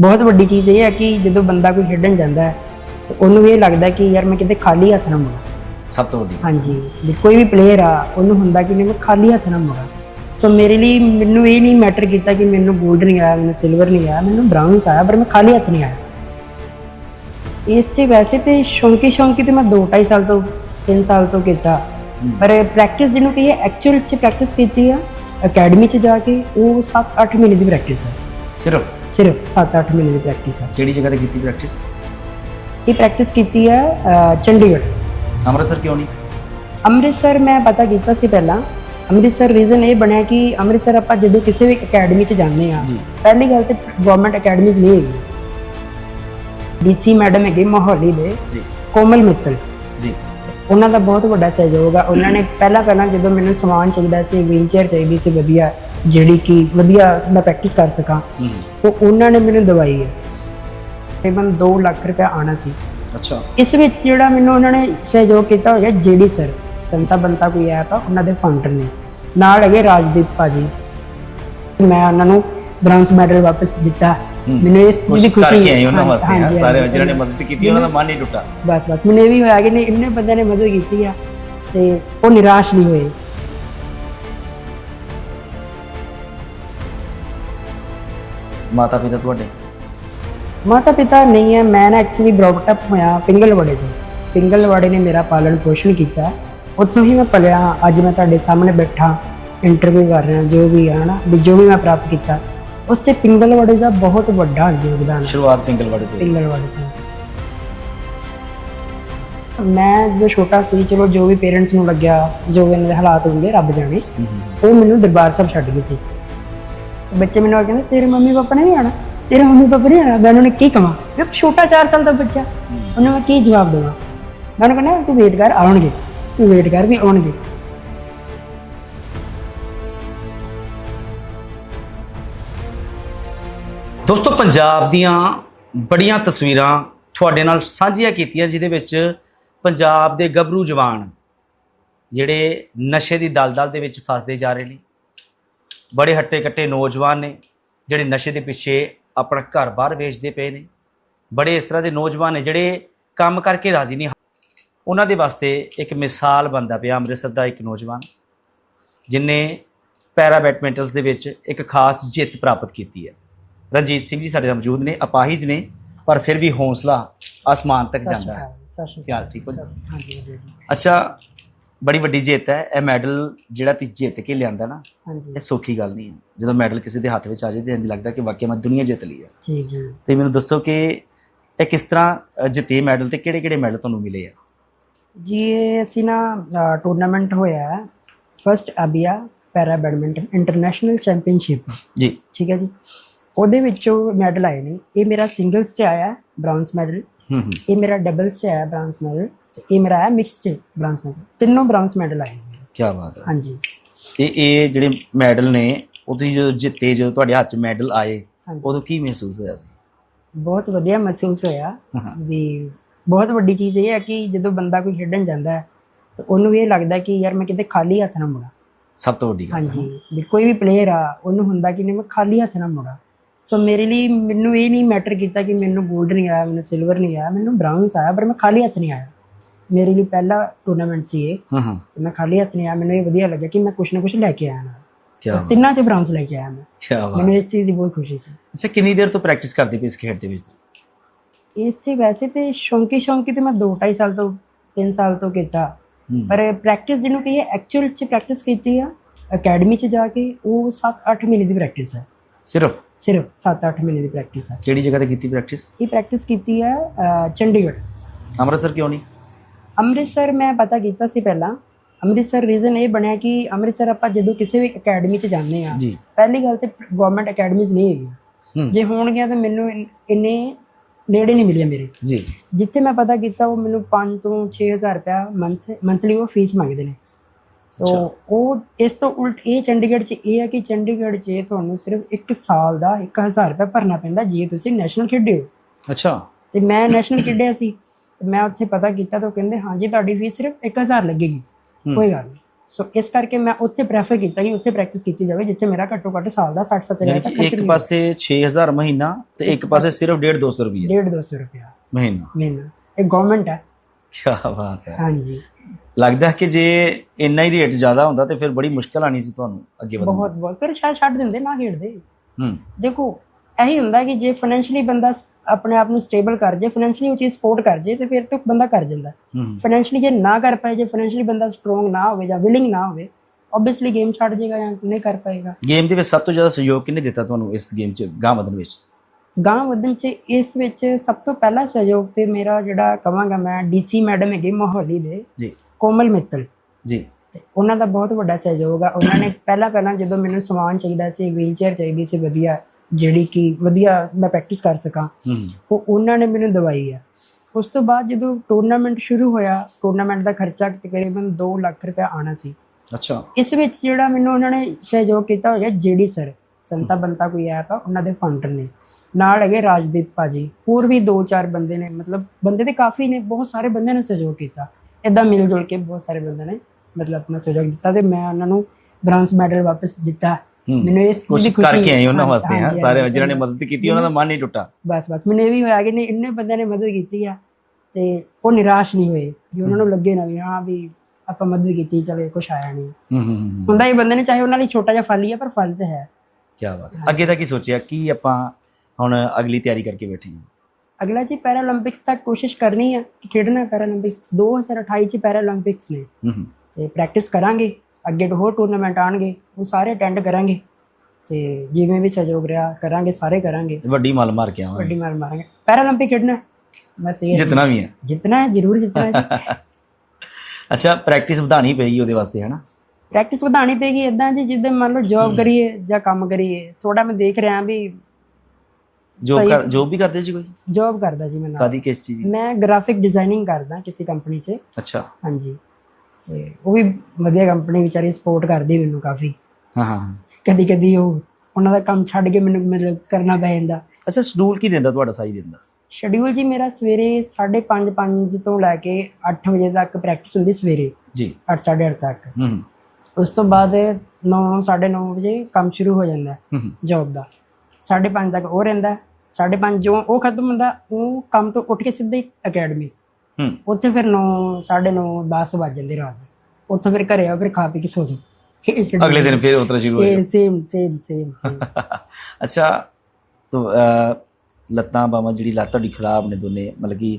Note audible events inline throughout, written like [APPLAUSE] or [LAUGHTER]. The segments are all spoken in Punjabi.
ਬਹੁਤ ਵੱਡੀ ਚੀਜ਼ ਇਹ ਹੈ ਕਿ ਜਦੋਂ ਬੰਦਾ ਕੋਈ ਖੇਡਣ ਜਾਂਦਾ ਹੈ ਤਾਂ ਉਹਨੂੰ ਇਹ ਲੱਗਦਾ ਕਿ ਯਾਰ ਮੈਂ ਕਿਤੇ ਖਾਲੀ ਹੱਥ ਨਾ ਮੁੜਾਂ। ਸਭ ਤੋਂ ਵੱਡੀ। ਹਾਂਜੀ ਵੀ ਕੋਈ ਵੀ ਪਲੇਅਰ ਆ ਉਹਨੂੰ ਹੁੰਦਾ ਕਿ ਨਹੀਂ ਮੈਂ ਖਾਲੀ ਹੱਥ ਨਾ ਮੁੜਾਂ। ਸੋ ਮੇਰੇ ਲਈ ਮੈਨੂੰ ਇਹ ਨਹੀਂ ਮੈਟਰ ਕੀਤਾ ਕਿ ਮੈਨੂੰ 골ਡ ਨਹੀਂ ਆਇਆ ਮੈਨੂੰ ਸਿਲਵਰ ਨਹੀਂ ਆਇਆ ਮੈਨੂੰ ਬ੍ਰਾਊਨਸ ਆਇਆ ਪਰ ਮੈਂ ਖਾਲੀ ਹੱਥ ਨਹੀਂ ਆਇਆ। ਇਸ 'ਚ ਵੈਸੇ ਤੇ ਸ਼ੌਂਕੀ ਸ਼ੌਂਕੀ ਤੇ ਮੈਂ 2.5 ਸਾਲ ਤੋਂ 3 ਸਾਲ ਤੋਂ ਕੀਤਾ। ਪਰ ਪ੍ਰੈਕਟਿਸ ਜਿਹਨੂੰ ਕਹੀਏ ਐਕਚੁਅਲ 'ਚ ਪ੍ਰੈਕਟਿਸ ਕੀਤੀ ਆ ਅਕੈਡਮੀ 'ਚ ਜਾ ਕੇ ਉਹ 7-8 ਮਹੀਨੇ ਦੀ ਪ੍ਰੈਕਟਿਸ ਹੈ ਸਿਰਫ? ਸਿਰਫ 7-8 ਮਹੀਨੇ ਦੀ ਪ੍ਰੈਕਟਿਸ ਹੈ ਕਿਹੜੀ ਜਗ੍ਹਾ ਤੇ ਕੀਤੀ ਪ੍ਰੈਕਟਿਸ ਇਹ ਪ੍ਰੈਕਟਿਸ ਕੀਤੀ ਹੈ ਚੰਡੀਗੜ੍ਹ। ਅੰਮ੍ਰਿਤਸਰ ਕਿਉਂ ਨਹੀਂ? ਅੰਮ੍ਰਿਤਸਰ ਮੈਂ ਪਤਾ ਕੀਤਾ ਸੀ ਪਹਿਲਾਂ। ਅੰਮ੍ਰਿਤਸਰ ਰੀਜ਼ਨ ਇਹ ਬਣਿਆ ਕਿ ਅੰਮ੍ਰਿਤਸਰ ਆਪਾਂ ਜਦੋਂ ਕਿਸੇ ਵੀ ਅਕੈਡਮੀ 'ਚ ਜਾਂਦੇ ਆ ਜੀ। ਪਹਿਲੀ ਗੱਲ ਤੇ ਗਵਰਨਮੈਂਟ ਅਕੈਡਮੀਜ਼ ਨਹੀਂ ਹੈਗੀ। ਡੀਸੀ ਮੈਡਮ ਹੈਗੇ ਮੋਹਾਲੀ ਦੇ ਜੀ। ਕੋਮਲ ਮਿੱਤਲ। ਜੀ। ਉਹਨਾਂ ਦਾ ਬਹੁਤ ਵੱਡਾ ਸਹਿਯੋਗ ਆ। ਉਹਨਾਂ ਨੇ ਪਹਿਲਾਂ ਪਹਿਲਾਂ ਜਦੋਂ ਮੈਨੂੰ ਸਮਾਨ ਚਾਹੀਦਾ ਸੀ ਵੀਲਚੇਅਰ ਚਾਹੀਦੀ ਸੀ ਵਧੀਆ। ਜਿਹੜੀ ਕਿ ਵਧੀਆ ਮੈਂ ਪ੍ਰੈਕਟਿਸ ਕਰ ਸਕਾਂ। ਉਹ ਉਹਨਾਂ ਨੇ ਮੈਨੂੰ ਦਵਾਈ ਹੈ। ਤਕਰੀਬਨ 2 ਲੱਖ ਰੁਪਏ ਆਣਾ ਸੀ। ਅੱਛਾ। ਇਸ ਵਿੱਚ ਜਿਹੜਾ ਮੈਨੂੰ ਉਹਨਾਂ ਨੇ ਸਹਿਯੋਗ ਕੀਤਾ ਹੋਇਆ ਜੀਡੀ ਸਰ ਸੰਤਾ ਬੰਤਾ ਕੋਈ ਐਪ ਆ ਉਹਨਾਂ ਦੇ ਫਾਊਂਡਰ ਨੇ। ਨਾਲ ਹੈਗੇ ਰਾਜਦੀਪ ਭਾਜੀ। ਮੈਂ ਉਹਨਾਂ ਨੂੰ ਬ੍ਰਾਂਸ ਮੈਡਲ ਵਾਪਸ ਦਿੱਤਾ। ਮੈਨੂੰ ਇਸ ਚੀਜ਼ ਦੀ ਖੁਸ਼ੀ ਹੈ। ਉਹਨਾਂ ਵਾਸਤੇ ਸਾਰੇ। ਜਿਹਨਾਂ ਨੇ ਮਦਦ ਕੀਤੀ ਉਹਨਾਂ ਦਾ ਮਨ ਨਹੀਂ ਟੁੱਟਾ। ਬਸ ਬਸ। ਮੈਨੂੰ ਇਹ ਵੀ ਹੋਇਆ ਕਿ ਨਹੀਂ ਇੰਨੇ ਬੰਦਿਆਂ ਨੇ ਮਦਦ ਕੀਤੀ ਆ ਤੇ ਉਹ ਨਿਰਾਸ਼ ਨਹੀਂ ਹੋਏ। ਮਾਤਾ ਪਿਤਾ ਤੁਹਾਡੇ? ਮਾਤਾ ਪਿਤਾ ਨਹੀਂ ਹੈ ਮੈਂ ਨਾ ਐਕਚੁਅਲੀ ਬ੍ਰੌਟ ਅਪ ਹੋਇਆ ਪਿੰਗਲਵਾੜੇ ਤੋਂ। ਪਿੰਗਲਵਾੜੇ ਨੇ ਮੇਰਾ ਪਾਲਣ ਪੋਸ਼ਣ ਕੀਤਾ। ਉੱਥੋਂ ਹੀ ਮੈਂ ਪਲਿਆ। ਅੱਜ ਮੈਂ ਤੁਹਾਡੇ ਸਾਹਮਣੇ ਬੈਠਾ ਇੰਟਰਵਿਊ ਕਰ ਰਿਹਾ ਜੋ ਵੀ ਹੈ ਨਾ ਵੀ ਜੋ ਵੀ ਮੈਂ ਪ੍ਰਾਪਤ ਕੀਤਾ। ਉਸ ਤੇ ਪਿੰਗਲਵਾੜੇ ਦਾ ਬਹੁਤ ਵੱਡਾ ਯੋਗਦਾਨ ਹੈ। ਸ਼ੁਰੂਆਤ ਪਿੰਗਲਵਾੜੇ ਤੋਂ ਹੋਈ। ਪਿੰਗਲਵਾੜੇ ਤੋਂ। ਮੈਂ ਜਦੋਂ ਛੋਟਾ ਸੀ ਚਲੋ ਜੋ ਵੀ ਪੇਰੈਂਟਸ ਨੂੰ ਲੱਗਿਆ ਜੋ ਵੀ ਇਹਨਾਂ ਦੇ ਹਾਲਾਤ ਹੁੰਦੇ ਰੱਬ ਜਾਣੇ ਹੂੰ ਹੂੰ। ਉਹ ਮੈਨੂੰ ਦਰਬਾਰ ਸਾਹਿਬ ਛੱਡ ਗਏ ਸੀ। ਬੱਚੇ ਮੈਨੂੰ ਆ ਕਹਿੰਦੇ, ਤੇਰੇ ਮੰਮੀ ਪਾਪਾ ਨੇ ਵੀ ਆਣਾ ਤੇਰੇ ਮੰਮੀ ਪਾਪਾ ਨੇ ਆਣਾ ਮੈਂ ਉਹਨਾਂ ਨੇ ਕੀ ਕਹਾਂ ਮੈਂ ਛੋਟਾ 4 ਸਾਲ ਦਾ ਬੱਚਾ। ਉਹਨੂੰ ਮੈਂ ਕੀ ਜਵਾਬ ਦੇਵਾਂ? ਮੈਂ ਉਹਨੂੰ ਕਹਿੰਦਾ, ਤੂੰ ਵੇਟ ਕਰ, ਆਉਣਗੇ। ਤੂੰ ਵੇਟ ਕਰ ਵੀ ਆਉਣਗੇ। ਦੋਸਤੋ, ਪੰਜਾਬ ਦੀਆਂ ਬੜੀਆਂ ਤਸਵੀਰਾਂ ਤੁਹਾਡੇ ਨਾਲ ਸਾਂਝੀਆਂ ਕੀਤੀਆਂ, ਜਿਹਦੇ ਵਿੱਚ ਪੰਜਾਬ ਦੇ ਗੱਭਰੂ ਜਵਾਨ ਜਿਹੜੇ ਨਸ਼ੇ ਦੀ ਦਲਦਲ ਦੇ ਵਿੱਚ ਫਸਦੇ ਜਾ ਰਹੇ ਨੇ। ਬੜੇ ਹੱਟੇ ਕੱਟੇ ਨੌਜਵਾਨ ਨੇ ਜਿਹੜੇ ਨਸ਼ੇ ਦੇ ਪਿੱਛੇ ਆਪਣਾ ਘਰ-ਬਾਰ ਵੇਚਦੇ ਪਏ ਨੇ। ਬੜੇ ਇਸ ਤਰ੍ਹਾਂ ਦੇ ਨੌਜਵਾਨ ਨੇ ਜਿਹੜੇ ਕੰਮ ਕਰਕੇ ਰਾਜ਼ੀ ਨਹੀਂ ਉਹਨਾਂ ਦੇ ਵਾਸਤੇ ਇੱਕ ਮਿਸਾਲ ਬਣਦਾ ਪਿਆ ਅੰਮ੍ਰਿਤਸਰ ਦਾ ਇੱਕ ਨੌਜਵਾਨ ਜਿਨੇ ਪੈਰਾ ਬੈਡਮਿੰਟਨ ਦੇ ਵਿੱਚ ਇੱਕ ਖਾਸ ਜਿੱਤ ਪ੍ਰਾਪਤ ਕੀਤੀ ਹੈ। ਰਣਜੀਤ ਸਿੰਘ ਜੀ ਸਾਡੇ ਨਾਲ ਮੌਜੂਦ ਨੇ ਅਪਾਹਿਜ ਨੇ ਪਰ ਫਿਰ ਵੀ ਹੌਸਲਾ ਅਸਮਾਨ ਤੱਕ ਜਾਂਦਾ ਹੈ। ਅਕਾਲ ਸਤਿ ਸ਼੍ਰੀ ਕੀ ਹਾਲ ਠੀਕ ਹੋ ਜੀ? ਅਕਾਲ ਹਾਂਜੀ ਅੱਛਾ ਬੜੀ ਵੱਡੀ ਜਿੱਤ ਹੈ। ਇਹ ਮੈਡਲ ਜਿਹੜਾ ਤੀ ਜਿੱਤ ਕੇ ਲਿਆਂਦਾ ਨਾ ਹਾਂਜੀ। ਇਹ ਸੌਖੀ ਗੱਲ ਨਹੀਂ ਹੈ। ਜਦੋਂ ਮੈਡਲ ਕਿਸੇ ਦੇ ਹੱਥ ਵਿੱਚ ਆ ਜਾਏ ਤੇ ਇੰਜ ਲੱਗਦਾ ਕਿ ਵਾਕਿਆ ਮੈਂ ਦੁਨੀਆ ਜਿੱਤ ਲਈ ਹੈ। ਜੀ ਜੀ। ਤੇ ਮੈਨੂੰ ਦੱਸੋ ਕਿ ਇਹ ਕਿਸ ਤਰ੍ਹਾਂ ਜਿੱਤੇ ਮੈਡਲ ਤੇ ਕਿਹੜੇ ਕਿਹੜੇ ਮੈਡਲ ਤੁਹਾਨੂੰ ਮਿਲੇ ਆ? ਜੀ ਇਹ ਅਸੀਂ ਨਾ ਟੂਰਨਾਮੈਂਟ ਹੋਇਆ ਫਰਸਟ ਆਬੀਆ ਪੈਰਾ ਬੈਡਮਿੰਟਨ ਇੰਟਰਨੈਸ਼ਨਲ ਚੈਂਪੀਅਨਸ਼ਿਪ ਜੀ। ਠੀਕ ਹੈ ਜੀ। ਉਹਦੇ ਵਿੱਚੋਂ ਮੈਡਲ ਆਏ ਨੇ। ਇਹ ਮੇਰਾ ਸਿੰਗਲਸ 'ਚ ਆਇਆ ਬ੍ਰਾਊਨਸ ਮੈਡਲ। ਇਹ ਮੇਰਾ ਡਬਲਸ 'ਚ ਆਇਆ ਬ੍ਰਾਊਨਸ ਮੈਡਲ ਤੇ ਇਹ ਮੇਰਾ ਆਇਆ ਮਿਕਸ 'ਚ ਬ੍ਰਾਊਨਸ ਮੈਡਲ ਤਿੰਨੋਂ ਬ੍ਰਾਊਨਸ ਮੈਡਲ ਆਏ ਨੇ ਕੀ ਬਾਤ ਹੈ। ਹਾਂਜੀ। ਤੇ ਇਹ ਜਿਹੜੇ ਮੈਡਲ ਨੇ ਉਹ ਤੁਸੀਂ ਜਦੋਂ ਜਿੱਤੇ ਜਦੋਂ ਤੁਹਾਡੇ ਹੱਥ 'ਚ ਮੈਡਲ ਆਏ ਉਦੋਂ ਕੀ ਮਹਿਸੂਸ ਹੋਇਆ ਸੀ? ਬਹੁਤ ਵਧੀਆ ਮਹਿਸੂਸ ਹੋਇਆ। ਵੀ ਬਹੁਤ ਵੱਡੀ ਚੀਜ਼ ਇਹ ਹੈ ਕਿ ਜਦੋਂ ਬੰਦਾ ਕੋਈ ਖੇਡਣ ਜਾਂਦਾ ਹੈ ਤਾਂ ਉਹਨੂੰ ਇਹ ਲੱਗਦਾ ਕਿ ਯਾਰ ਮੈਂ ਕਿਤੇ ਖਾਲੀ ਹੱਥ ਨਾ ਮੁੜਾਂ। ਸਭ ਤੋਂ ਵੱਡੀ ਗੱਲ ਹਾਂਜੀ। ਵੀ ਕੋਈ ਵੀ ਪਲੇਅਰ ਆ ਉਹਨੂੰ ਹੁੰਦਾ ਕਿ ਨਹੀਂ ਮੈਂ ਖਾਲੀ ਹੱਥ ਨਾ ਮੁੜਾਂ। ਸੋ ਮੇਰੇ ਲਈ ਮੈਨੂੰ ਇਹ ਨਹੀਂ ਮੈਟਰ ਕੀਤਾ ਕਿ ਮੈਨੂੰ 골ਡ ਨਹੀਂ ਆਇਆ ਮੈਨੂੰ ਸਿਲਵਰ ਨਹੀਂ ਆਇਆ ਮੈਨੂੰ ਬ੍ਰਾਊਨਸ ਆਇਆ ਪਰ ਮੈਂ ਖਾਲੀ ਹੱਥ ਨਹੀਂ ਆਇਆ ਮੇਰੇ ਲਈ ਪਹਿਲਾ ਟੂਰਨਾਮੈਂਟ ਸੀ ਇਹ ਹਾਂ ਹਾਂ ਤੇ ਮੈਂ ਖਾਲੀ ਹੱਥ ਨਹੀਂ ਆਇਆ ਮੈਨੂੰ ਇਹ ਵਧੀਆ ਲੱਗਿਆ ਕਿ ਮੈਂ ਕੁਛ ਨਾ ਕੁਛ ਲੈ ਕੇ ਆਇਆ ਨਾ ਕੀ ਬਾਤ ਤਿੰਨਾਂ ਚ ਬ੍ਰਾਊਨਸ ਲੈ ਕੇ ਆਇਆ ਮੈਂ ਕੀ ਬਾਤ ਮੈਨੂੰ ਇਸ ਚੀਜ਼ ਦੀ ਬਹੁਤ ਖੁਸ਼ੀ ਸੀ ਅੱਛਾ ਕਿੰਨੀ ਦੇਰ ਤੋਂ ਪ੍ਰੈਕਟਿਸ ਕਰਦੇ ਪਏ ਇਸ ਖੇਡ ਦੇ ਵਿੱਚ ਇਸ ਤੇ ਵੈਸੇ ਤੇ ਸ਼ੌਂਕੀ ਸ਼ੌਂਕੀ ਤੇ ਮੈਂ 2.5 ਸਾਲ ਤੋਂ 3 ਸਾਲ ਤੋਂ ਕੀਤਾ। ਪਰ ਪ੍ਰੈਕਟਿਸ ਜਿਹਨੂੰ ਕਹੀਏ ਐਕਚੁਅਲ ਚ ਪ੍ਰੈਕਟਿਸ ਕੀਤੀ ਆ ਅਕੈਡਮੀ ਚ ਜਾ ਕੇ ਉਹ 7-8 ਮਹੀਨੇ ਦੀ ਪ੍ਰੈਕਟਿਸ ਹੈ ਸਿਰਫ? ਸਿਰਫ 7-8 ਮਹੀਨੇ ਦੀ ਪ੍ਰੈਕਟਿਸ ਹੈ। ਕਿਹੜੀ ਜਗ੍ਹਾ ਤੇ ਕੀਤੀ ਪ੍ਰੈਕਟਿਸ ਇਹ ਪ੍ਰੈਕਟਿਸ ਕੀਤੀ ਹੈ ਅ, ਚੰਡੀਗੜ੍ਹ। ਅੰਮ੍ਰਿਤਸਰ ਕਿਉਂ ਨਹੀਂ? ਅੰਮ੍ਰਿਤਸਰ ਮੈਂ ਪਤਾ ਕੀਤਾ ਸੀ ਪਹਿਲਾਂ। ਅੰਮ੍ਰਿਤਸਰ ਰੀਜ਼ਨ ਇਹ ਬਣਿਆ ਕਿ ਅੰਮ੍ਰਿਤਸਰ ਆਪਾਂ ਜਦੋਂ ਕਿਸੇ ਵੀ ਅਕੈਡਮੀ ਚ ਜਾਂਦੇ ਆ ਜੀ। ਪਹਿਲੀ ਗੱਲ ਤੇ ਗਵਰਨਮੈਂਟ ਅਕੈਡਮੀਜ਼ ਨਹੀਂ ਹੈਗੀਆਂ। ਹੂੰ। ਜੇ ਹੋਣਗੀਆਂ ਤਾਂ ਮੈਨੂੰ ਇਨ- ਇੰਨੇ ਨੇੜੇ ਨਹੀਂ ਮਿਲਿਆ ਮੇਰੇ। ਜੀ। ਜਿੱਥੇ ਮੈਂ ਪਤਾ ਕੀਤਾ ਉਹ ਮੈਨੂੰ 5 ਤੋਂ 6000 ਰੁਪਇਆ ਮੰਥ ਮੰਥਲੀ ਉਹ ਫੀਸ ਮੰਗਦੇ ਨੇ। ਤੋ ਉਹ ਇਸ ਤੋਂ ਉਲਟ ਇਹ ਚੰਡੀਗੜ੍ਹ 'ਚ ਇਹ ਹੈ ਕਿ ਚੰਡੀਗੜ੍ਹ 'ਚ ਤੁਹਾਨੂੰ ਸਿਰਫ 1 ਸਾਲ ਦਾ 1000 ਰੁਪਇਆ ਭਰਨਾ ਪੈਂਦਾ ਜੇ ਤੁਸੀਂ ਨੈਸ਼ਨਲ ਖੇਡੇ ਹੋ ਅੱਛਾ। ਤੇ ਮੈਂ ਨੈਸ਼ਨਲ ਖੇਡਿਆ ਸੀ ਤੇ ਮੈਂ ਉੱਥੇ ਪਤਾ ਕੀਤਾ ਤਾਂ ਉਹ ਕਹਿੰਦੇ ਹਾਂਜੀ ਤੁਹਾਡੀ ਫੀਸ ਸਿਰਫ 1000 ਲੱਗੇਗੀ। ਹੂੰ। ਕੋਈ ਗੱਲ ਨਹੀਂ। ਸੋ ਇਸ ਕਰਕੇ ਮੈਂ ਉੱਥੇ ਪ੍ਰੈਫਰ ਕੀਤਾ ਕਿ ਉੱਥੇ ਪ੍ਰੈਕਟਿਸ ਕੀਤੀ ਜਾਵੇ ਜਿੱਥੇ ਮੇਰਾ ਘੱਟੋ ਘੱਟ ਸਾਲ ਦਾ 60 70 ਯਾਨੀ ਹਜ਼ਾਰ ਤੱਕ ਇੱਕ ਪਾਸੇ 6000 ਮਹੀਨਾ ਤੇ ਇੱਕ ਪਾਸੇ ਸਿਰਫ 1.5 200 ਰੁਪਏ ਡੇਢ ਦੋ ਸੌ ਰੁਪਇਆ ਮਹੀਨਾ। ਮਹੀਨਾ। ਇਹ ਗਵਰਨਮੈਂਟ ਹੈ। ਕੀ ਬਾਤ ਹੈ। ਹਾਂਜੀ। ਲੱਗਦਾ ਕਿ ਜੇ ਇੰਨਾ ਹੀ ਰੇਟ ਜ਼ਿਆਦਾ ਹੁੰਦਾ ਤੇ ਫਿਰ ਬੜੀ ਮੁਸ਼ਕਲ ਆਣੀ ਸੀ ਤੁਹਾਨੂੰ ਅੱਗੇ ਵਧਣ ਬਹੁਤ ਬਹੁਤ। ਫਿਰ ਸ਼ਾਇਦ ਛੱਡ ਦਿੰਦੇ ਨਾ ਖੇਡਦੇ। ਹੂੰ। ਦੇਖੋ ਇਹੀ ਹੁੰਦਾ ਕਿ ਜੇ ਫਾਈਨੈਂਸ਼ੀਅਲੀ ਬੰਦਾ ਆਪਣੇ ਆਪ ਨੂੰ ਸਟੇਬਲ ਕਰ ਜੇ ਫਾਈਨੈਂਸ਼ੀਅਲੀ ਉਹ ਚੀਜ਼ ਸਪੋਰਟ ਕਰ ਜੇ ਤੇ ਫਿਰ ਤਾਂ ਬੰਦਾ ਕਰ ਜਾਂਦਾ। ਫਾਈਨੈਂਸ਼ੀਅਲੀ ਜੇ ਨਾ ਕਰ ਪਾਏ ਜੇ ਫਾਈਨੈਂਸ਼ੀਅਲੀ ਬੰਦਾ ਸਟਰੋਂਗ ਨਾ ਹੋਵੇ ਜਾਂ ਵਿਲਿੰਗ ਨਾ ਹੋਵੇ ਆਬਵੀਅਸਲੀ ਗੇਮ ਛੱਡ ਜਾਏਗਾ ਜਾਂ ਨਹੀਂ ਕਰ ਪਾਏਗਾ। ਗੇਮ ਦੇ ਵਿੱਚ ਸਭ ਤੋਂ ਜ਼ਿਆਦਾ ਸਹਿਯੋਗ ਕਿਹਨੇ ਦਿੱਤਾ ਤੁਹਾਨੂੰ ਇਸ ਗੇਮ 'ਚ ਗਾਂ ਵਧਣ ਵਿੱਚ? ਗਾਂ ਵਧਣ ਚ ਇਸ ਵਿੱਚ ਸਭ ਤੋਂ ਪਹਿਲਾ ਸਹਿਯੋਗ ਤੇ ਮੇਰਾ ਜਿਹੜਾ ਕਵਾਂਗਾ ਮੈਂ ਡੀਸੀ ਮੈਡਮ ਹੈਗੇ ਮੋਹਾਲੀ ਦੇ ਜੀ। ਕੋਮਲ ਮਿੱਤਲ। ਜੀ। ਤੇ ਉਹਨਾਂ ਦਾ ਬਹੁਤ ਵੱਡਾ ਸਹਿਯੋਗ ਆ। ਉਹਨਾਂ ਨੇ ਪਹਿਲਾਂ ਪਹਿਲਾਂ ਜਦੋਂ ਮੈਨੂੰ ਸਮਾਨ ਚਾਹੀਦਾ ਸੀ ਵੀਲਚੇਅਰ ਚਾਹੀਦੀ ਸੀ ਵਧੀਆ ਜਿਹੜੀ ਕਿ ਵਧੀਆ ਮੈਂ ਪ੍ਰੈਕਟਿਸ ਕਰ ਸਕਾਂ ਉਹ ਉਹਨਾਂ ਨੇ ਮੈਨੂੰ ਦਵਾਈ ਆ। ਉਸ ਤੋਂ ਬਾਅਦ ਜਦੋਂ ਟੂਰਨਾਮੈਂਟ ਸ਼ੁਰੂ ਹੋਇਆ ਟੂਰਨਾਮੈਂਟ ਦਾ ਖਰਚਾ ਤਕਰੀਬਨ 2 ਲੱਖ ਰੁਪਏ ਆਣਾ ਸੀ। ਅੱਛਾ। ਇਸ ਵਿੱਚ ਜਿਹੜਾ ਮੈਨੂੰ ਉਹਨਾਂ ਨੇ ਸਹਿਯੋਗ ਕੀਤਾ ਹੋਇਆ ਜੀਡੀ ਸਰ ਸੰਤਾ ਬੰਤਾ ਕੋਈ ਐਪ ਆ ਉਹਨਾਂ ਦੇ ਫਾਊਂਡਰ ਨੇ। ਨਾਲ ਹੈਗੇ ਰਾਜਦੀਪ ਭਾਜੀ। ਹੋਰ ਵੀ 2-4 ਬੰਦੇ ਨੇ ਮਤਲਬ ਬੰਦੇ ਤੇ ਕਾਫੀ ਨੇ ਬਹੁਤ ਸਾਰੇ ਬੰਦੇ ਨੇ ਸਹਿਯੋਗ ਕੀਤਾ। ਇਦਾਂ ਮਿਲ ਜੁਲ ਕੇ ਬਹੁਤ ਸਾਰੇ ਬੰਦੇ ਨੇ ਮਤਲਬ ਆਪਣਾ ਸਹਿਯੋਗ ਦਿੱਤਾ ਤੇ ਮੈਂ ਉਹਨਾਂ ਨੂੰ ਬ੍ਰਾਂਜ਼ ਮੈਡਲ ਵਾਪਸ ਦਿੱਤਾ। ਮੈਨੂੰ ਇਸ ਕੁਝ ਦੀ ਕਰਕੇ ਆਏ ਉਹਨਾਂ ਵਾਸਤੇ ਹਾਂ ਸਾਰੇ ਜਿਨ੍ਹਾਂ ਨੇ ਮਦਦ ਕੀਤੀ ਉਹਨਾਂ ਦਾ ਮਨ ਨਹੀਂ ਟੁੱਟਾ। ਬਸ ਬਸ ਮੈਨੂੰ ਇਹ ਵੀ ਹੋਇਆ ਕਿ ਨਹੀਂ ਇੰਨੇ ਬੰਦਿਆਂ ਨੇ ਮਦਦ ਕੀਤੀ ਆ ਤੇ ਉਹ ਨਿਰਾਸ਼ ਨਹੀਂ ਹੋਏ ਵੀ ਉਹਨਾਂ ਨੂੰ ਲੱਗੇ ਨਾ ਵੀ ਹਾਂ ਵੀ ਆਪਾਂ ਮਦਦ ਕੀਤੀ ਚਲੇ ਕੁਛ ਆਇਆ ਨਹੀਂ। ਹੂੰ ਹੂੰ ਹੂੰ ਹੁੰਦਾ ਇਹ ਬੰਦੇ ਨੇ ਚਾਹੇ ਉਹਨਾਂ ਲਈ ਛੋਟਾ ਜਿਹਾ ਫਲ ਹੀ ਆ ਪਰ ਫਲ ਤੇ ਹੈ। ਕੀ ਬਾਤ ਹੈ। ਅੱਗੇ ਦਾ ਕੀ ਸੋਚਿਆ? ਕੀ ਆਪਾਂ ਹੁਣ ਅਗਲੀ ਤਿਆਰੀ ਕਰਕੇ ਬੈਠੇ ਹਾਂ। ਅਗਲਾ ਜੀ ਪੈਰਾਲੰਪਿਕਸ ਤੱਕ ਕੋਸ਼ਿਸ਼ ਕਰਨੀ ਹੈ ਕਿ ਖੇਡਣਾ ਪੈਰਾਲੰਪਿਕਸ 2028 ਚ ਪੈਰਾਲੰਪਿਕਸ ਨੇ। ਤੇ ਪ੍ਰੈਕਟਿਸ ਕਰਾਂਗੇ ਅੱਗੇ ਹੋਰ ਟੂਰਨਾਮੈਂਟ ਆਣਗੇ ਉਹ ਸਾਰੇ ਅਟੈਂਡ ਕਰਾਂਗੇ। ਤੇ ਜਿਵੇਂ ਵੀ ਸਹਿਯੋਗ ਰਿਹਾ ਕਰਾਂਗੇ ਸਾਰੇ ਕਰਾਂਗੇ। ਵੱਡੀ ਮਲ ਮਾਰ ਕੇ ਆਵਾਂਗੇ। ਵੱਡੀ ਮਾਰ ਮਾਰਾਂਗੇ। ਪੈਰਾਲੰਪਿਕ ਖੇਡਣਾ। ਬਸ ਇਹ। ਜਿੱਤਣਾ ਵੀ ਹੈ। ਹੈ ਜ਼ਰੂਰ ਹੈ [LAUGHS] ਅੱਛਾ ਪ੍ਰੈਕਟਿਸ ਵਧਾਣੀ ਪਏਗੀ ਉਹਦੇ ਵਾਸਤੇ ਹੈ ਨਾ ਪ੍ਰੈਕਟਿਸ ਵਧਾਣੀ ਪੈਗੀ ਇਦਾਂ ਜੀ ਜਿੱਦਾਂ ਮੰਨ ਲਓ ਜੌਬ ਕਰੀਏ ਜਾਂ ਕੰਮ ਕਰੀਏ। ਥੋੜਾ ਮੈਂ ਦੇਖ ਰਿਹਾ ਵੀ ਜੋ ਕਰ ਜੋ ਵੀ ਕਰਦੇ ਜੀ ਕੋਈ? ਜੌਬ ਕਰਦਾ ਜੀ ਮੈਂ ਨਾਲ। ਕਾਦੀ ਕਿਸ ਚੀਜ਼ ਦੀ? ਮੈਂ ਗ੍ਰਾਫਿਕ ਡਿਜ਼ਾਈਨਿੰਗ ਕਰਦਾ ਕਿਸੇ ਕੰਪਨੀ 'ਚ। ਅੱਛਾ। ਹਾਂਜੀ। ਤੇ ਉਹ ਵੀ ਵਧੀਆ ਕੰਪਨੀ ਵਿਚਾਰੀ ਸਪੋਰਟ ਕਰਦੀ ਮੈਨੂੰ ਕਾਫੀ। ਹਾਂ ਹਾਂ ਹਾਂ। ਕਦੀ ਕਦੀ ਉਹ ਉਹਨਾਂ ਦਾ ਕੰਮ ਛੱਡ ਕੇ ਮੈਨੂੰ ਮਤਲਬ ਕਰਨਾ ਪੈ ਜਾਂਦਾ। ਅੱਛਾ ਸ਼ਡਿਊਲ ਕੀ ਦਿੰਦਾ ਤੁਹਾਡਾ ਸਾਈ ਦਿੰਦਾ ਸ਼ਡਿਊਲ ਜੀ ਮੇਰਾ ਸਵੇਰੇ 5:30 5 ਤੋਂ ਲੈ ਕੇ 8 ਵਜੇ ਤੱਕ ਪ੍ਰੈਕਟਿਸ ਹੁੰਦੀ ਸਵੇਰੇ। ਜੀ। 8:30 ਤੱਕ। ਹੂੰ ਹੂੰ। ਉਸ ਤੋਂ ਬਾਅਦ 9 9:30 ਵਜੇ ਕੰਮ ਸ਼ੁਰੂ ਹੋ ਜਾਂਦਾ ਹੂੰ ਹੂੰ। ਜੌਬ ਦਾ। 5:30 ਤੱਕ ਉਹ ਰਹਿੰਦਾ। 5:30 ਜੋ ਉਹ ਖਤਮ ਹੁੰਦਾ ਉਹ ਕੰਮ ਤੋਂ ਉੱਠ ਕੇ ਸਿੱਧਾ ਅਕੈਡਮੀ ਹੂੰ। ਉੱਥੇ ਫਿਰ 9 9:30 10 ਵੱਜ ਜਾਂਦੇ ਰਾਤ ਦੇ। ਉੱਥੋਂ ਫਿਰ ਘਰੇ ਆ ਫਿਰ ਖਾ ਪੀ ਕੇ ਸੋ ਜਾਓ। ਅਗਲੇ ਦਿਨ ਫਿਰ ਉਤਰਾ ਸ਼ੁਰੂ ਹੋ ਇਹ ਸੇਮ ਸੇਮ ਸੇਮ ਸੇਮ ਅੱਛਾ ਤੋ ਲੱਤਾਂ ਬਾਹਾਂ ਜਿਹੜੀ ਲੱਤ ਤੁਹਾਡੀ ਖਰਾਬ ਨੇ ਦੋਨੇ ਮਤਲਬ ਕਿ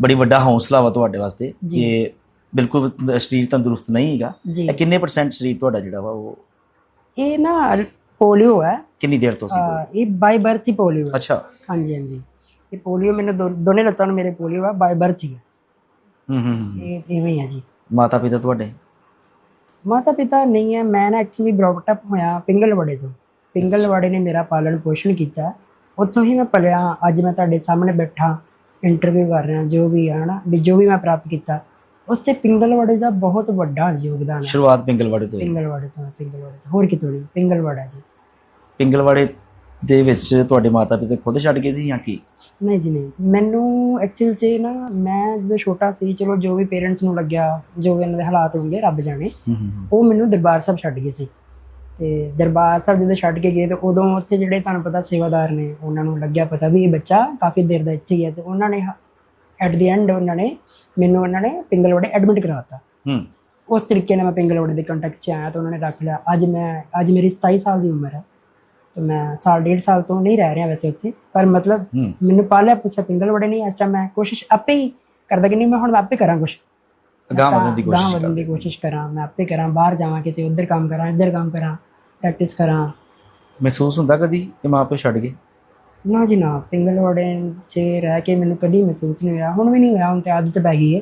ਬੜੀ ਵੱਡਾ ਹੌਸਲਾ ਵਾ ਤੁਹਾਡੇ ਵਾਸਤੇ ਜੀ। ਕਿ ਬਿਲਕੁਲ ਸਰੀਰ ਤੰਦਰੁਸਤ ਨਹੀਂ ਹੈਗਾ। ਜੀ। ਕਿੰਨੇ ਪਰਸੈਂਟ ਸਰੀਰ ਤੁਹਾਡਾ ਜਿਹੜਾ ਵਾ ਉਹ ਇਹ ਨਾ ਪੋਲੀਓ ਹੈ। ਕਿੰਨੀ ਦੇਰ ਤੋਂ ਸੀ ਅਹ ਇਹ ਬਾਈ ਬਰਥ ਹੀ ਪੋਲੀਓ ਹੈ। ਅੱਛਾ। ਹਾਂਜੀ ਹਾਂਜੀ। ਇਹ ਪੋਲੀਓ ਮੈਨੂੰ ਦੋ- ਦੋਨੇ ਲੱਤਾਂ ਨੂੰ ਮੇਰੇ ਪੋਲੀਓ ਆ ਬਾਈ ਬਰਥ ਹੀ ਹੈ। ਹੂੰ ਹੂੰ ਹੂੰ। ਇਹ ਇਵੇਂ ਹੀ ਹੈ ਜੀ। ਮਾਤਾ ਪਿਤਾ ਤੁਹਾਡੇ? ਮਾਤਾ ਪਿਤਾ ਨਹੀਂ ਹੈ। ਮੈਂ ਨਾ ਐਕਚੁਅਲੀ ਬ੍ਰੌਟ ਅਪ ਹੋਇਆ ਪਿੰਗਲਵਾੜੇ ਤੋਂ। ਪਿੰਗਲਵਾੜੇ ਨੇ ਮੇਰਾ ਪਾਲਣ ਪੋਸ਼ਣ ਕੀਤਾ। ਉੱਥੋਂ ਹੀ ਮੈਂ ਪਲਿਆ ਅੱਜ ਮੈਂ ਤੁਹਾਡੇ ਸਾਹਮਣੇ ਬੈਠਾ ਇੰਟਰਵਿਊ ਕਰ ਰਿਹਾ ਜੋ ਵੀ ਹੈ ਨਾ ਵੀ ਜੋ ਵੀ ਮੈਂ ਪ੍ਰਾਪਤ ਕੀਤਾ। ਉਸ ਤੇ ਪਿੰਗਲਵਾੜੇ ਦਾ ਬਹੁਤ ਵੱਡਾ ਯੋਗਦਾਨ ਹੈ। ਸ਼ੁਰੂਆਤ ਪਿੰਗਲਵਾੜੇ ਤੋਂ ਪਿੰਗਲਵਾੜੇ ਤੋਂ ਪਿੰਗਲਵਾੜੇ ਤੋਂ। ਹੋਰ ਕਿਤੋਂ ਨਹੀਂ ਪਿੰਗਲਵਾੜਾ ਜੀ। ਪਿੰਗਲਵਾੜੇ ਦੇ ਵਿੱਚ ਤੁਹਾਡੇ ਮਾਤਾ ਪਿਤਾ ਖੁਦ ਛੱਡ ਗਏ ਸੀ ਜਾਂ ਕੀ? ਨਹੀਂ ਜੀ ਨਹੀਂ। ਮੈਨੂੰ ਐਕਚੁਅਲ 'ਚ ਨਾ ਮੈਂ ਜਦੋਂ ਛੋਟਾ ਸੀ ਚਲੋ ਜੋ ਵੀ ਪੇਰੈਂਟਸ ਨੂੰ ਲੱਗਿਆ ਜੋ ਵੀ ਇਹਨਾਂ ਦੇ ਹਾਲਾਤ ਹੋਣਗੇ ਰੱਬ ਜਾਣੇ। ਉਹ ਮੈਨੂੰ ਦਰਬਾਰ ਸਾਹਿਬ ਛੱਡ ਗਏ ਸੀ। ਤੇ ਦਰਬਾਰ ਸਾਹਿਬ ਜਦੋਂ ਛੱਡ ਕੇ ਗਏ ਤੇ ਉਦੋਂ ਉੱਥੇ ਜਿਹੜੇ ਤੁਹਾਨੂੰ ਪਤਾ ਸੇਵਾਦਾਰ ਨੇ ਉਹਨਾਂ ਨੂੰ ਲੱਗਿਆ ਪਤਾ ਵੀ ਇਹ ਬੱਚਾ ਕਾਫੀ ਦੇਰ ਦਾ ਇੱਥੇ ਹੀ ਹੈ ਤੇ ਉਹਨਾਂ ਨੇ ਐਟ ਦੀ ਐਂਡ ਉਹਨਾਂ ਨੇ ਮੈਨੂੰ ਉਹਨਾਂ ਨੇ ਪਿੰਗਲਵਾੜੇ ਐਡਮਿਟ ਕਰਾਤਾ ਹੂੰ ਉਸ ਤਰੀਕੇ ਨਾਲ ਮੈਂ ਪਿੰਗਲਵਾੜੇ ਦੇ ਕੰਟੈਕਟ 'ਚ ਆਇਆ ਤਾਂ ਉਹਨਾਂ ਨੇ ਰੱਖ ਲਿਆ ਅੱਜ ਮੈਂ ਅੱਜ ਮੇਰੀ 27 ਸਾਲ ਦੀ ਉਮਰ ਹੈ ਤੇ ਮੈਂ ਸਾਲ ਡੇਢ ਸਾਲ ਤੋਂ ਨਹੀਂ ਰਹਿ ਰਿਹਾ ਵੈਸੇ ਉੱਥੇ ਪਰ ਮਤਲਬ ਮੈਨੂੰ ਪਾਲਿਆ ਪੁੱਛਿਆ ਪਿੰਗਲਵਾੜੇ ਨਹੀਂ ਇਸ ਟਾਈਮ ਮੈਂ ਕੋਸ਼ਿਸ਼ ਆਪੇ ਹੀ ਕਰਦਾ ਕਿ ਨਹੀਂ ਮੈਂ ਹੁਣ ਆਪੇ ਕਰਾਂ ਕੁਛ ਅਗਾਂਹ ਵਧਣ ਦੀ ਕੋਸ਼ਿਸ਼ ਵਧਣ ਦੀ ਕੋਸ਼ਿਸ਼ ਕਰਾਂ ਮੈਂ ਆਪੇ ਕਰਾਂ ਬਾਹਰ ਜਾਵਾਂ ਕਿਤੇ ਉੱਧਰ ਕੰਮ ਕਰਾਂ ਇੱਧਰ ਕੰਮ ਕਰਾਂ ਪ੍ਰੈਕਟਿਸ ਕਰਾਂ ਮਹਿਸੂਸ ਹੁੰਦਾ ਕਦੀ ਕਿ ਮਾਂ ਪਿਓ ਛੱਡ ਗਏ ਨਾ ਜੀ ਨਾ ਪਿੰਗਲਵਾੜੇ 'ਚ ਰਹਿ ਕੇ ਮੈਨੂੰ ਕਦੀ ਮਹਿਸੂਸ ਨਹੀਂ ਹੋਇਆ। ਹੁਣ ਵੀ ਨਹੀਂ ਹੋਇਆ ਹੁਣ ਤੇ ਆਦਤ ਪੈ ਗਈ ਹੈ।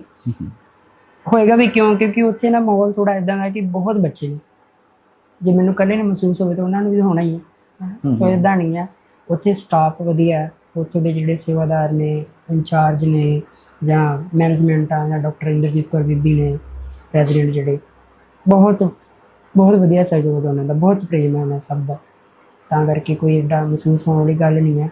ਹੋਏਗਾ ਵੀ ਕਿਉਂ? ਕਿਉਂਕਿ ਉੱਥੇ ਨਾ ਮਾਹੌਲ ਥੋੜਾ ਇਦਾਂ ਦਾ ਕਿ ਬਹੁਤ ਬੱਚੇ ਨੇ। ਜੇ ਮੈਨੂੰ ਇਕੱਲੇ ਨੂੰ ਮਹਿਸੂਸ ਹੋਵੇ ਤਾਂ ਉਹਨਾਂ ਨੂੰ ਵੀ ਹੋਣਾ ਹੀ ਹੈ। ਸੋ ਇਦਾਂ ਨਹੀਂ ਹੈ। ਉੱਥੇ ਸਟਾਫ ਵਧੀਆ ਹੈ। ਉੱਥੋਂ ਦੇ ਜਿਹੜੇ ਸੇਵਾਦਾਰ ਨੇ ਇੰਚਾਰਜ ਨੇ ਜਾਂ ਮੈਨੇਜਮੈਂਟ ਆ ਜਾਂ ਡਾਕਟਰ ਇੰਦਰਜੀਤ ਕੌਰ ਬੀਬੀ ਨੇ ਪ੍ਰੈਜ਼ੀਡੈਂਟ ਜਿਹੜੇ ਬਹੁਤ ਬਹੁਤ ਵਧੀਆ ਸਹਿਯੋਗ ਉਹਨਾਂ ਦਾ। ਬਹੁਤ ਪ੍ਰੇਮ ਹੈ ਉਹਨਾਂ ਸਭ ਦਾ। ਤਾਂ ਕਰਕੇ ਕੋਈ ਏਡਾ ਮਹਿਸੂਸ ਹੋਣ ਵਾਲੀ ਗੱਲ ਨਹੀਂ ਹੈ।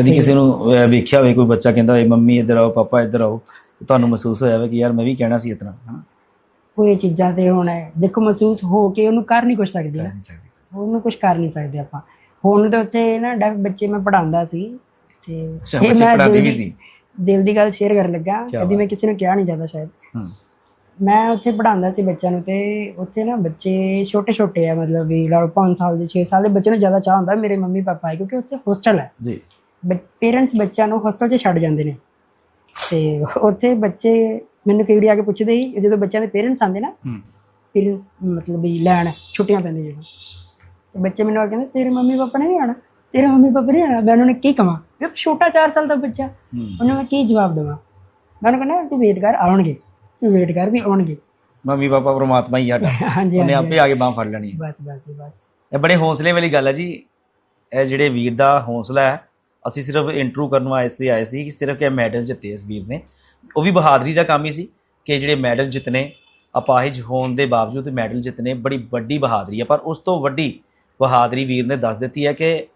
ਕਦੀ ਕਿਸੇ ਨੂੰ ਅਹ, ਵੇਖਿਆ ਹੋਵੇ ਕੋਈ ਬੱਚਾ ਕਹਿੰਦਾ ਹੋਵੇ ਮੰਮੀ ਇੱਧਰ ਆਓ ਪਾਪਾ ਇੱਧਰ ਆਓ ਤੁਹਾਨੂੰ ਮਹਿਸੂਸ ਹੋਇਆ ਹੋਵੇ ਕਿ ਯਾਰ ਮੈਂ ਵੀ ਕਹਿਣਾ ਸੀ ਇਤਨਾ ਹਨਾ? ਇਹ ਚੀਜ਼ਾਂ ਤੇ ਹੁਣ ਦੇਖੋ ਮਹਿਸੂਸ ਹੋ ਕੇ ਉਹਨੂੰ ਕਰ ਨਹੀਂ ਕੁਛ ਸਕਦੇ ਨਾ। ਨਹੀਂ ਸਕਦੇ। ਉਹਨੂੰ ਕੁਝ ਕਰ ਨਹੀਂ ਸਕਦੇ ਆਪਾਂ। ਹੁਣ ਤਾਂ ਉੱਥੇ ਨਾ ਡੈਫ ਬੱਚੇ ਮੈਂ ਪੜਾਉਂਦਾ ਸੀ ਤੇ ਅੱਛਾ, ਇਹ ਬੱਚੇ ਮੈਂ ਪੜ੍ਹਾਉਂਦੇ ਦਿਲ ਵੀ ਦੀ- ਸੀ? ਦਿਲ ਦੀ ਗੱਲ ਸ਼ੇਅਰ ਕਰਨ ਲੱਗਾ। ਕਦੀ ਮੈਂ ਕਿਸੇ ਨੂੰ ਕਿਹਾ ਨਹੀਂ ਜਾਂਦਾ ਸ਼ਾਇਦ। ਹੂੰ। ਮੈਂ ਉੱਥੇ ਪੜਾਉਂਦਾ ਸੀ ਬੱਚਿਆਂ ਨੂੰ ਤੇ ਉੱਥੇ ਨਾ ਬੱਚੇ ਛੋਟੇ ਛੋਟੇ ਆ ਮਤਲਬ ਵੀ ਲਓ 5 ਸਾਲ ਦੇ 6 ਸਾਲ ਦੇ ਬੱਚੇ ਨੂੰ ਜ਼ਿਆਦਾ ਚਾਹ ਹੁੰਦਾ ਮੇਰੇ ਮੰਮੀ ਪਾਪਾ ਹੈ ਕਿਉਂਕਿ ਉੱਥੇ ਹੋਸਟਲ ਹੈ। ਜੀ। ਪੇਰੈਂਟਸ ਬੱਚਿਆਂ ਨੂੰ ਹੋਸਟਲ 'ਚ ਛੱਡ ਜਾਂਦੇ ਨੇ। ਤੇ ਉੱਥੇ ਬੱਚੇ ਮੈਨੂੰ ਕਈ ਵਾਰੀ ਆ ਕੇ ਪੁੱਛਦੇ ਸੀ ਜਦੋਂ ਬੱਚਿਆਂ ਦੇ ਪੇਰੈਂਟਸ ਆਉਂਦੇ ਨਾ ਹੂੰ। ਫਿਰ ਮਤਲਬ ਵੀ ਲੈਣ ਛੁੱਟੀਆਂ ਪੈਂਦੀਆਂ ਜਦੋਂ। ਤੇ ਬੱਚੇ ਮੈਨੂੰ ਆ ਕੇ ਕਹਿੰਦੇ ਤੇਰੇ ਮੰਮੀ ਪਾਪਾ ਨੇ ਨਹੀਂ ਆਣਾ ਤੇਰੇ ਮੰਮੀ ਪਾਪਾ ਨਹੀਂ ਆਣਾ ਮੈਂ ਉਹਨਾਂ ਨੂੰ ਕੀ ਕਵਾਂ? ਇਹ ਛੋਟਾ 4 ਸਾਲ ਦਾ ਬੱਚਾ। ਹੂੰ। ਉਹਨੂੰ ਮੈਂ ਕੀ ਜਵਾਬ ਦੇਵਾਂ? ਮੈਂ ਉਹਨੂੰ ਕਹਿੰਦਾ ਤੂੰ ਵੇਟ ਕਰ ਆਉਣਗੇ। ਵੇਟ ਕਰ ਵੀ ਆਉਣਗੇ। ਮੰਮੀ ਪਾਪਾ ਪ੍ਰਮਾਤਮਾ ਹੀ ਸਾਡਾ। [LAUGHS] ਹਾਂਜੀ ਉਹਨੇ ਆਪੇ ਆ ਕੇ ਬਾਹ ਫੜ ਲੈਣੀ ਹੈ। ਬਸ ਬਸ ਬਸ। ਇਹ ਬੜੇ ਹੌਸਲੇ ਵਾਲੀ ਗੱਲ ਹੈ ਜੀ। ਇਹ ਜਿਹੜੇ ਵੀਰ ਦਾ ਹੌਸਲਾ ਹੈ ਅਸੀਂ ਸਿਰਫ ਇੰਟਰਵਿਊ ਕਰਨ ਵਾਸਤੇ ਆਏ ਸੀ ਕਿ ਸਿਰਫ ਕਿ ਮੈਡਲ ਜਿੱਤੇ ਇਸ ਵੀਰ ਨੇ। ਉਹ ਵੀ ਬਹਾਦਰੀ ਦਾ ਕੰਮ ਹੀ ਸੀ ਕਿ ਜਿਹੜੇ ਮੈਡਲ ਜਿੱਤਨੇ ਅਪਾਹਿਜ ਹੋਣ ਦੇ ਬਾਵਜੂਦ ਮੈਡਲ ਜਿੱਤਨੇ ਬੜੀ ਵੱਡੀ ਬਹਾਦਰੀ ਹੈ। ਪਰ ਉਸ ਤੋਂ ਵੱਡੀ ਬਹਾਦਰੀ ਵੀਰ ਨੇ ਦੱਸ ਦਿੱਤੀ ਹੈ ਕਿ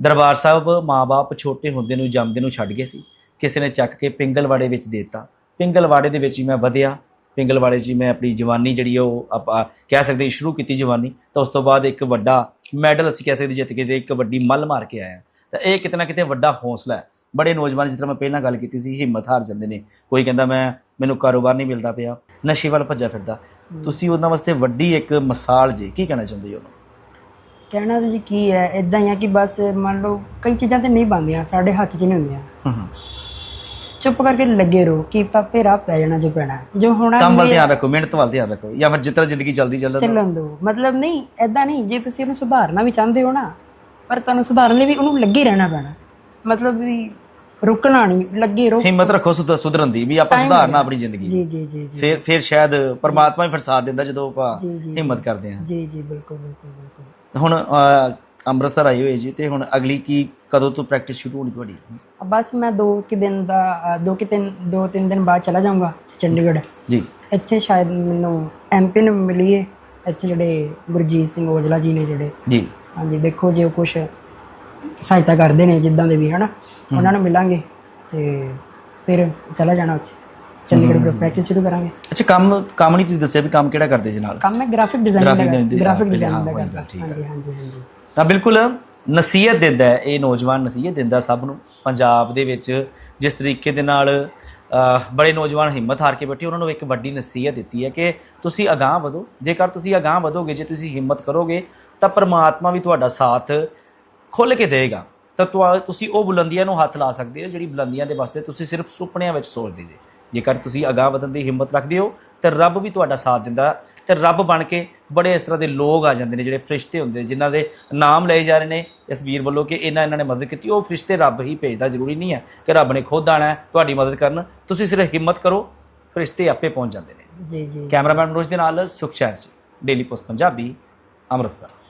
ਦਰਬਾਰ ਸਾਹਿਬ ਮਾਪੇ ਛੋਟੇ ਹੁੰਦੇ ਨੂੰ ਜੰਮਦੇ ਨੂੰ ਛੱਡ ਗਏ ਸੀ। ਕਿਸੇ ਨੇ ਚੱਕ ਕੇ ਪਿੰਗਲਵਾੜੇ ਵਿੱਚ ਦੇ ਦਿੱਤਾ। ਪਿੰਗਲਵਾੜੇ ਦੇ ਵਿੱਚ ਹੀ ਮੈਂ ਵਧਿਆ। ਪਿੰਗਲਵਾੜੇ 'ਚ ਮੈਂ ਆਪਣੀ ਜਵਾਨੀ ਜਿਹੜੀ ਉਹ ਆਪਾਂ ਕਹਿ ਸਕਦੇ ਹਾਂ ਸ਼ੁਰੂ ਕੀਤੀ ਜਵਾਨੀ। ਤਾਂ ਉਸ ਤੋਂ ਬਾਅਦ ਇੱਕ ਵੱਡਾ ਮੈਡਲ ਅਸੀਂ ਕਹਿ ਸਕਦੇ ਜਿੱਤ ਕੇ ਤੇ ਇੱਕ ਵੱਡੀ ਮੱਲ ਮਾਰ ਕੇ ਆਇਆ ਤਾਂ ਇਹ ਕਿਤੇ ਨਾ ਕਿਤੇ ਵੱਡਾ ਹੌਸਲਾ ਹੈ। ਬੜੇ ਨੌਜਵਾਨ ਜਿਸ ਤਰ੍ਹਾਂ ਮੈਂ ਪਹਿਲਾਂ ਗੱਲ ਕੀਤੀ ਸੀ ਹਿੰਮਤ ਹਾਰ ਜਾਂਦੇ ਨੇ। ਕੋਈ ਕਹਿੰਦਾ ਮੈਂ ਮੈਨੂੰ ਕਾਰੋਬਾਰ ਨਹੀਂ ਮਿਲਦਾ ਪਿਆ। ਨਸ਼ੇ ਵੱਲ ਭੱਜਾ ਫਿਰਦਾ। ਤੁਸੀਂ ਉਹਨਾਂ ਵਾਸਤੇ ਵੱਡੀ ਇੱਕ ਮਿਸਾਲ ਜੀ ਕੀ ਕਹਿਣਾ ਚਾਹੁੰਦੇ ਹੋ ਉਹਨੂੰ? ਕਹਿਣਾ ਜੀ ਕੀ ਹੈ ਇਦਾਂ ਹੀ ਆ ਕਿ ਬਸ ਮੰਨ ਲਓ ਕਈ ਚੀਜ਼ਾਂ ਤੇ ਨਹੀਂ ਬਣਦੀਆਂ ਸਾਡੇ ਹੱਥ 'ਚ ਨਹੀਂ ਹੁੰਦੀਆਂ। ਹੂੰ ਹੂੰ। ਚੁੱਪ ਕਰਕੇ ਲੱਗੇ ਰਹੋ ਕਿ ਪਾਪੇ ਰਾਹ ਪੈ ਜਾਣਾ ਜੋ ਪੈਣਾ। ਜੋ ਹੋਣਾ ਕੰਮ ਵੱਲ ਧਿਆਨ ਰੱਖੋ ਮਿਹਨਤ ਵੱਲ ਧਿਆਨ ਰੱਖੋ। ਜਾਂ ਫਿਰ ਜਿਸ ਤਰ੍ਹਾਂ ਜ਼ਿੰਦਗੀ ਚੱਲਦੀ ਚੱਲਦਾ ਚੱਲਣ ਦਿਓ। ਮਤਲਬ ਨਹੀਂ ਐਦਾਂ ਨਹੀਂ ਜੇ ਤੁਸੀਂ ਉਹਨੂੰ ਸੁਧਾਰਨਾ ਵੀ ਚਾਹੁੰਦੇ ਹੋ ਨਾ ਪਰ ਤੁਹਾਨੂੰ ਸੁਧਾਰਨ ਲਈ ਵੀ ਉਹਨੂੰ ਲੱਗੇ ਰਹਿਣਾ ਪੈਣਾ। ਮਤਲਬ ਵੀ ਰੁਕਣਾ ਨਹੀਂ ਲੱਗੇ ਰਹੋ। ਹਿੰਮਤ ਰੱਖੋ ਸੁਧ- ਸੁਧਰਨ ਦੀ ਵੀ ਆਪਾਂ ਸੁਧਾਰਨਾ ਆਪਣੀ ਜ਼ਿੰਦਗੀ। ਜੀ ਜੀ ਜੀ ਜੀ। ਫਿਰ ਫਿਰ ਸ਼ਾਇਦ ਪਰਮਾਤਮਾ ਹੀ ਫਿਰ ਸਾਥ ਦਿੰਦਾ ਜਦੋਂ ਆਪਾਂ ਜੀ ਜੀ ਹਿੰਮਤ ਕਰਦੇ ਹਾਂ। ਜੀ ਜੀ ਬਿਲਕੁਲ ਬਿਲਕੁਲ ਬਿਲਕੁਲ। ਹੁਣ ਅਹ, ਅੰਮ੍ਰਿਤਸਰ ਆਏ ਹੋਏ ਜੀ ਤੇ ਹੁਣ ਅਗਲੀ ਕੀ ਕਦੋਂ ਤੋਂ ਪ੍ਰੈਕਟਿਸ ਸ਼ੁਰੂ ਹੋਣੀ ਤੁਹਾਡੀ? ਬਸ ਮੈਂ ਦੋ ਕਿ ਦਿਨ ਦਾ ਅ, ਦੋ ਕਿ ਤਿੰਨ ਦੋ ਤਿੰਨ ਦਿਨ ਬਾਅਦ ਚਲਾ ਜਾਊਂਗਾ ਚੰਡੀਗੜ੍ਹ। ਜੀ। ਇੱਥੇ ਸ਼ਾਇਦ ਮੈਨੂੰ ਐਮਪੀ ਨੂੰ ਮਿਲੀ ਹੈ ਇੱਥੇ ਜਿਹੜੇ ਗੁਰਜੀਤ ਸਿੰਘ ਔਜਲਾ ਜੀ ਨੇ ਜਿਹੜੇ। ਜੀ। ਹਾਂਜੀ ਦੇਖੋ ਜੇ ਉਹ ਕੁਛ ਸਹਾਇਤਾ ਕਰਦੇ ਨੇ ਜਿੱਦਾਂ ਦੇ ਵੀ ਹਨਾ? ਉਹਨਾਂ ਨੂੰ ਮਿਲਾਂਗੇ ਤੇ ਫਿਰ ਚਲਾ ਜਾਣਾ ਉੱਥੇ। ਚੰਡੀਗੜ੍ਹ ਫਿਰ ਪ੍ਰੈਕਟਿਸ ਸ਼ੁਰੂ ਕਰਾਂਗੇ। ਅੱਛਾ ਕੰਮ ਕੰਮ ਨਹੀਂ ਤੁਸੀਂ ਦੱਸਿਆ ਵੀ ਕੰਮ ਕਿਹੜਾ ਕਰਦੇ ਜੀ ਨਾਲ? ਕੰਮ ਹੈ ਗ੍ਰਾਫਿਕ ਡਿਜ਼ਾਈਨਿੰਗ ਦਾ ਗ੍ਰਾਫਿਕ ਹਾਂ, ਡਿਜ਼ਾਈਨਿੰਗ ਦਾ ਕਰਦਾ। ਠੀਕ ਹੈ। ਹਾਂਜੀ ਹਾਂਜੀ ਹਾਂਜੀ। ਤਾਂ ਬਿਲਕੁਲ ਨਸੀਹਤ ਦਿੰਦਾ ਹੈ, ਇਹ ਨੌਜਵਾਨ ਨਸੀਹਤ ਦਿੰਦਾ ਸਭ ਨੂੰ। ਪੰਜਾਬ ਦੇ ਵਿੱਚ ਜਿਸ ਤਰੀਕੇ ਦੇ ਨਾਲ ਬੜੇ ਨੌਜਵਾਨ ਹਿੰਮਤ ਹਾਰ ਕੇ ਬੈਠੇ, ਉਹਨਾਂ ਨੂੰ ਇੱਕ ਵੱਡੀ ਨਸੀਹਤ ਦਿੱਤੀ ਹੈ ਕਿ ਤੁਸੀਂ ਅਗਾਹ ਵਧੋ। ਜੇਕਰ ਤੁਸੀਂ ਅਗਾਹ ਵਧੋਗੇ, ਜੇ ਤੁਸੀਂ ਹਿੰਮਤ ਕਰੋਗੇ, ਤਾਂ ਪਰਮਾਤਮਾ ਵੀ ਤੁਹਾਡਾ ਸਾਥ ਖੁੱਲ੍ਹ ਕੇ ਦੇਗਾ ਤਾਂ ਤੁਹਾ- ਤੁਸੀਂ ਉਹ ਬੁਲੰਦੀਆਂ ਨੂੰ ਹੱਥ ਲਾ ਸਕਦੇ ਹੋ, ਜਿਹੜੀ ਬੁਲੰਦੀਆਂ ਦੇ ਵਾਸਤੇ ਤੁਸੀਂ ਸਿਰਫ ਸੁਪਨਿਆਂ ਵਿੱਚ ਸੋਚਦੇ ਜੇ। ਜੇਕਰ ਤੁਸੀਂ ਅਗਾਹ ਵਧਣ ਦੀ ਹਿੰਮਤ ਰੱਖਦੇ ਹੋ, ਤੇ ਰੱਬ ਵੀ ਤੁਹਾਡਾ ਸਾਥ ਦਿੰਦਾ, ਤੇ ਰੱਬ ਬਣ ਕੇ ਬੜੇ ਇਸ ਤਰ੍ਹਾਂ ਦੇ ਲੋਕ ਆ ਜਾਂਦੇ ਨੇ ਜਿਹੜੇ ਫਰਿਸ਼ਤੇ ਹੁੰਦੇ ਜਿਨ੍ਹਾਂ ਦੇ ਨਾਮ ਲਏ ਜਾ ਰਹੇ ਨੇ ਇਸ ਵੀਰ ਵੱਲੋਂ ਕਿ ਇਹਨਾਂ ਇਹਨਾਂ ਨੇ ਮਦਦ ਕੀਤੀ। ਉਹ ਫਰਿਸ਼ਤੇ ਰੱਬ ਹੀ ਭੇਜਦਾ ਜ਼ਰੂਰੀ ਨਹੀਂ ਹੈ ਕਿ ਰੱਬ ਨੇ ਖੁਦ ਆਣਾ ਤੁਹਾਡੀ ਮਦਦ ਕਰਨ। ਤੁਸੀਂ ਸਿਰਫ ਹਿੰਮਤ ਕਰੋ ਫਰਿਸ਼ਤੇ ਆਪੇ ਪਹੁੰਚ ਜਾਂਦੇ ਨੇ। ਜੀ ਜੀ। ਕੈਮਰਾਮੈਨ ਮਨੋਜ ਦੇ ਨਾਲ ਸੁਖਚੈਨ ਸਿੰਘ ਡੇਲੀ ਪੋਸਟ ਪੰਜਾਬੀ ਅੰਮ੍ਰਿਤਸਰ।